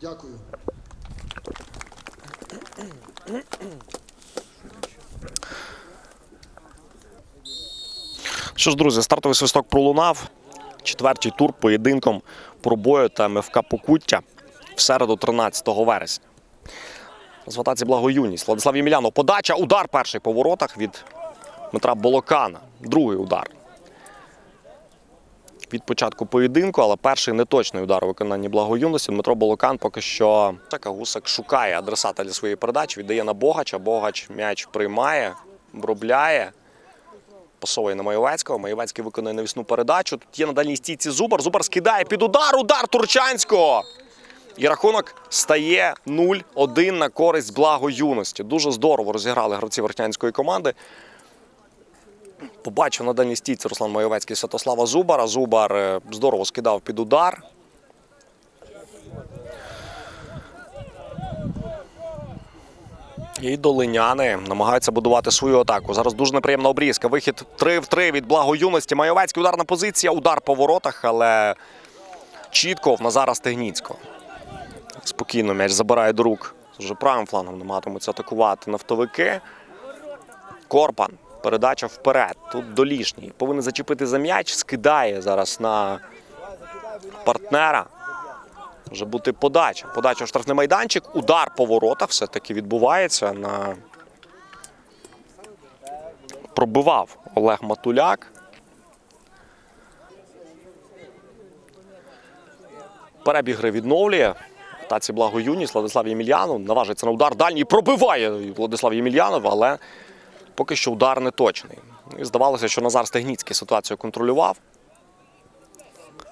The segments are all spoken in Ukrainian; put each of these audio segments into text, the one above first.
Дякую. Що ж, друзі, стартовий свисток пролунав. Четвертий тур поєдинком пробою та МФК Покуття в середу 13 вересня. Зватаці благоюність. Владислав Ємілянов. Подача. Удар перший по воротах від Дмитра Болокана. Другий удар. Від початку поєдинку, але перший неточний удар у виконанні благоюності. Дмитро Болокан поки що Чака Гусак шукає адресата для своєї передачі, віддає на Богача. Богач м'яч приймає, обробляє. Пасовує на Маєвецького. Маєвецький виконує навісну передачу. Тут є на дальній стійці Зубар. Зубар скидає під удар. Удар Турчанського. І рахунок стає 0-1 на користь благо юності. Дуже здорово розіграли гравці верхнянської команди. Побачив на дальній стійці Руслан Маєвецький Святослава Зубара. Зубар е, здорово скидав під удар. І долиняни намагаються будувати свою атаку. Зараз дуже неприємна обрізка. Вихід 3 в 3 від благо юності. Майовецький ударна позиція, удар по воротах, але чітко в Назара Стегніцького. Спокійно м'яч забирає до рук. Вже правим флангом намагатимуться атакувати нафтовики. Корпан. Передача вперед. Тут долішній. Повинен зачепити за м'яч, скидає зараз на партнера. Може бути подача. Подача в штрафний майданчик. Удар по воротах все-таки відбувається. На... Пробивав Олег Матуляк. Перебіг гри відновлює. В Атаці благо юність Владислав Ємельянов наважиться на удар дальній. Пробиває Владислав Ємельянов, але поки що удар не точний. І здавалося, що Назар Стегніцький ситуацію контролював.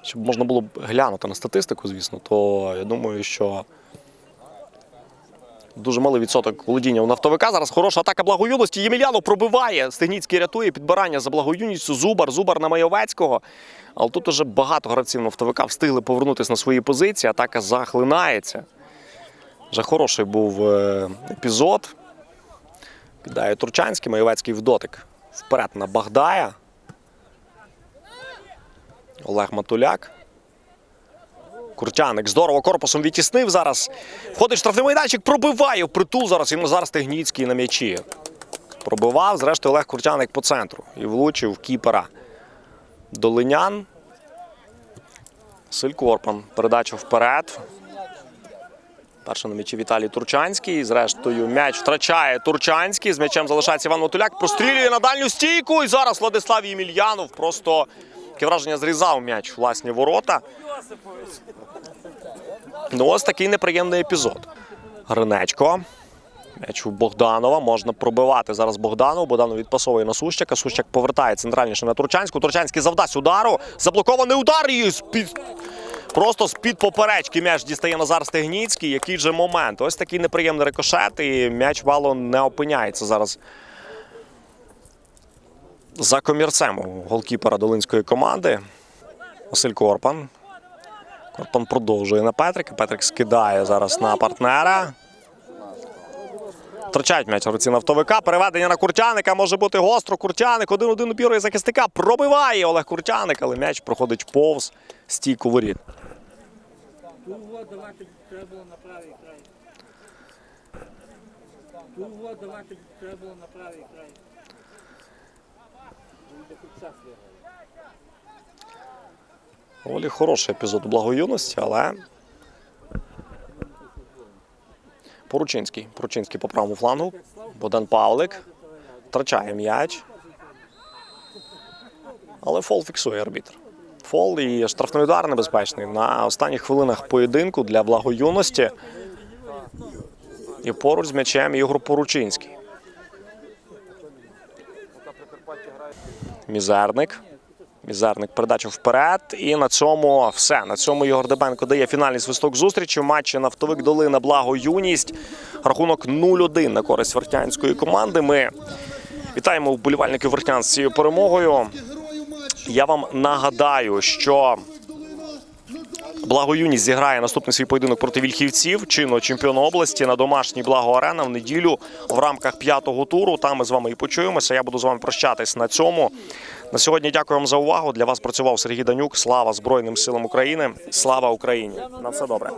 Щоб можна було б глянути на статистику, звісно, то я думаю, що дуже малий відсоток володіння у нафтовика. Зараз хороша атака благоюності. Ємельянов пробиває. Стегніцький рятує підбирання за благоюністю. Зубар, Зубар на Майовецького. Але тут уже багато гравців нафтовика встигли повернутися на свої позиції. Атака захлинається. Вже хороший був е, епізод. Кидає Турчанський, Майовецький в дотик. Вперед на Багдая. Олег Матуляк. Куртяник здорово корпусом відтіснив зараз. Входить штрафний майданчик, пробиває в притул зараз. Йому зараз Техніцький на м'ячі. Пробивав, зрештою, Олег Куртяник по центру. І влучив в кіпера Долинян. Василь Корпан. Передача вперед. Перший на м'ячі Віталій Турчанський. Зрештою, м'яч втрачає Турчанський. З м'ячем залишається Іван Матуляк. Прострілює на дальню стійку. І зараз Владислав Ємельянов просто таке враження зрізав м'яч власні ворота. Ну, ось такий неприємний епізод. Гринечко. М'яч у Богданова. Можна пробивати зараз Богданов. Богданов відпасовує на Сущака. Сущак повертає центральніше на Турчанську. Турчанський завдасть удару. Заблокований удар. І з-під... Просто з-під поперечки м'яч дістає Назар Стегніцький. Який же момент? Ось такий неприємний рикошет. І м'яч вало не опиняється зараз за комірцем голкіпера долинської команди. Василь Корпан. Корпан продовжує на Петрика. Петрик скидає зараз на партнера. Втрачають м'яч руці нафтовика. Переведення на Куртяника. Може бути гостро. Куртяник. Один-один обірує захисника. Пробиває Олег Куртяник, але м'яч проходить повз стійку воріт. Ту воду давати треба було на правий край. Ту воду давати треба було на правий край. Він до кінця свігав. Доволі хороший епізод у благоюності, але. Поручинський. Поручинський по правому флангу. Богдан Павлик. Втрачає м'яч. Але фол фіксує арбітр. Фол і штрафний удар небезпечний на останніх хвилинах поєдинку для благоюності. І поруч з м'ячем Ігор Поручинський. Мізерник. Мізерник передачу вперед. І на цьому все. На цьому Ігор Дебенко дає фінальний свисток зустрічі. В матчі Нафтовик Долина Благо Юність. Рахунок 0-1 на користь вертянської команди. Ми вітаємо вболівальників Вертян з цією перемогою. Я вам нагадаю, що Благо Юність зіграє наступний свій поєдинок проти вільхівців, чинного чемпіона області на домашній Благо Арена в неділю в рамках п'ятого туру. Там ми з вами і почуємося. Я буду з вами прощатись на цьому. На сьогодні дякую вам за увагу. Для вас працював Сергій Данюк. Слава Збройним силам України. Слава Україні! На все добре.